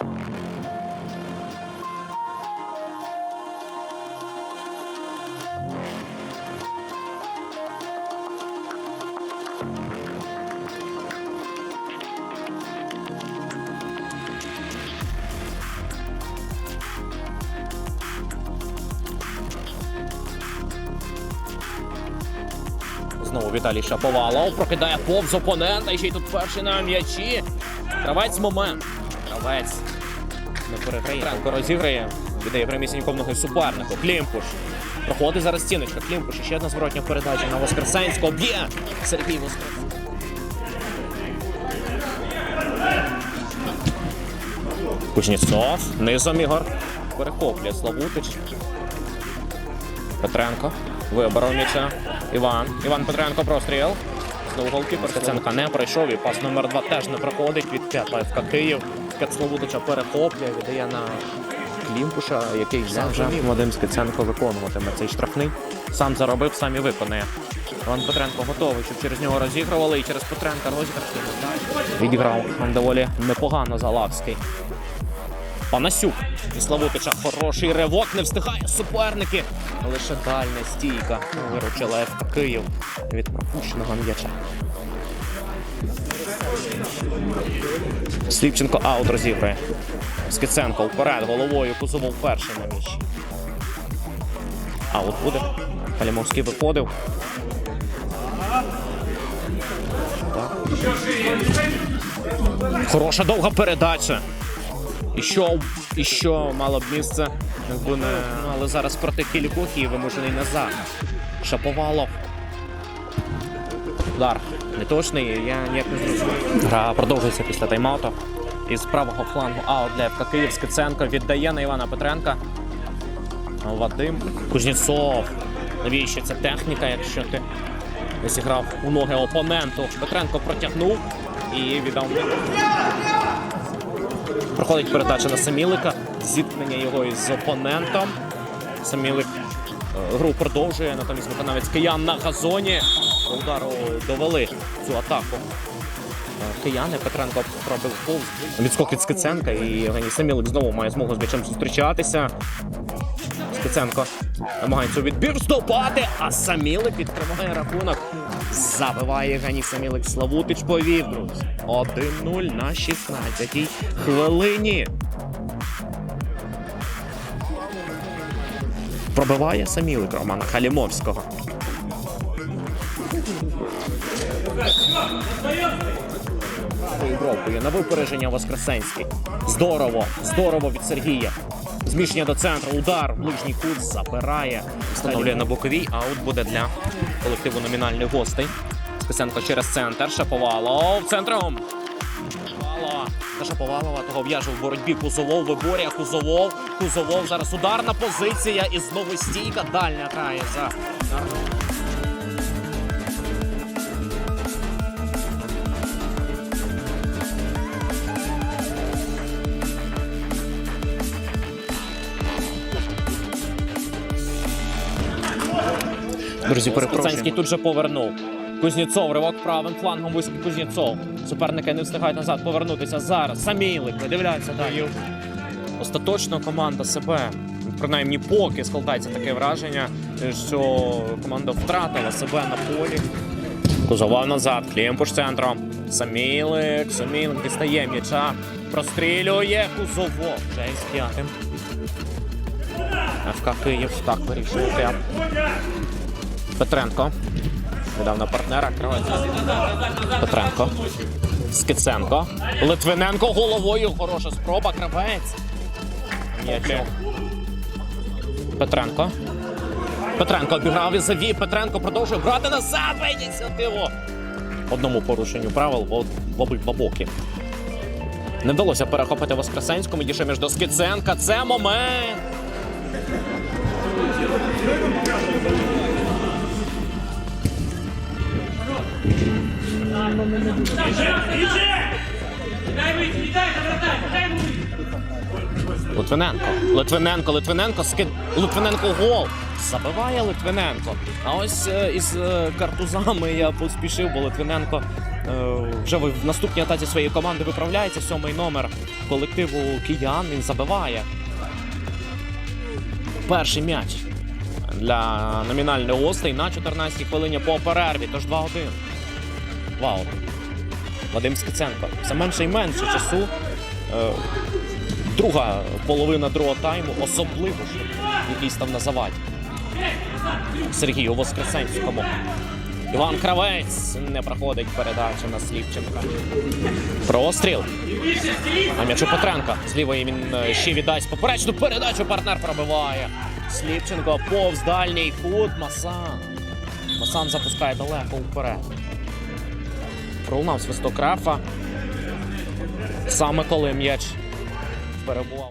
Знову Віталій Шаповалов прокидає повз опонента. І ще й тут перший на м'ячі. Кравець момент. Гравець не переграє. Френко розіграє. Віддає прямісінько в ноги супернику. Клімпуш. Проходить зараз стіночка. Клімпуш. Ще одна зворотня передача на Воскресенського. Б'є Сергій Воскресенський. Кузнєцов. Низом Ігор. Перехоплює Славутич. Петренко. Виборов м'яча. Іван. Іван Петренко простріл. Знову голкіпер Стеценка не пройшов. І пас номер два теж не проходить. Від п'ята ФК Київ. П'ят Славутича перехоплює, віддає на Клімпуша, який вже вже Вадим Скиценко виконуватиме цей штрафний. Сам заробив, сам і виконає. Іван Петренко готовий, щоб через нього розігрували. І через Петренка розіграш. Відіграв доволі непогано Залавський. Панасюк і Славутича хороший ривок, не встигає суперники. Лише дальня стійка виручила ФК Київ від пропущеного м'яча. Сліпченко аут розіграє. Скиценко вперед головою Кузовов перший на м'ячі. Аут буде. Калімовський виходив. Так. Хороша довга передача. І що, і що мало б місце, якби не. Але зараз проти кількох і вимушений назад. Шаповалов. Удар неточний, я ніяк не зрозумів. Гра продовжується після тайм-ауту. Із правого флангу аут для ФК Київ Скиценко віддає на Івана Петренка. Вадим Кузнєцов. Навіщо ця техніка, якщо ти не зіграв у ноги опоненту? Петренко протягнув і віддав. Проходить передача на Самілика. Зіткнення його із опонентом. Самілик е, гру продовжує, натомість виконавець киян на газоні. До удару довели цю атаку. Е, Кияни Петренко пробив повз. Відскок від Скиценка і Євгеній Самілик знову має змогу з м'ячем зустрічатися. Скиценко намагається відбір вступати, а Самілик відкриває рахунок. Забиває Євгеній Самілик. Славутич повів, друзі. 1-0 на 16-й хвилині. Пробиває Самілик Романа Халімовського. Бровкою на випередження Воскресенський. Здорово, здорово від Сергія. Зміщення до центру, удар, ближній кут забирає. Встановлює на боковій, аут буде для колективу номінальних гостей. Списенко через центр. Шаповалов центром. Шаповалова. Та Шаповалова того в'яже в боротьбі Кузовов, виборює Кузовов. Кузовов зараз ударна позиція і знову стійка. Дальня грає за Друзі, Перепрошенський тут же повернув. Кузнєцов, ривок правим флангом високий Кузнєцов. Суперники не встигають назад повернутися. Зараз Самілик видивляється далі. Остаточно команда себе, принаймні поки складається таке враження, що команда втратила себе на полі. Кузовав назад, Клімпуш центром. Самілик, Самілик дістає м'яча, прострілює Кузовов. Вже із п'ятим. ФК Київ так вирішує. Петренко. Видав на партнера. Кривець. Петренко. Скиценко. Литвиненко головою. Хороша спроба. М'ячок. Петренко. Петренко обіграв і завів. Петренко продовжує брати на себе ініціативу. Одному порушенню правил в в. Не вдалося перехопити Воскресенському. Дійшов між до Скиценка. Це момент. Дай йому вийти. Литвиненко. Литвиненко, Литвиненко, скид. Литвиненко гол. Забиває Литвиненко. А ось е, із е, картузами я поспішив, бо Литвиненко е, вже в наступній атаці своєї команди виправляється. Сьомий номер колективу киян. Він забиває. Перший м'яч для номінальних гостей на 14-й хвилині по перерві. Тож 2-1. Вау. Вадим Скиценко. Все менше і менше часу. Е, друга половина другого тайму, особливо ж, який став на заваді. Сергію Воскресенському. Іван Кравець не проходить передачу на Сліпченка. Простріл. А м'ячу Петренка. З він е, ще віддасть поперечну передачу. Партнер пробиває. Сліпченко повз дальній кут. Масан. Масан запускає далеко вперед. Пролунав свисток Рафа. Саме коли м'яч перебував.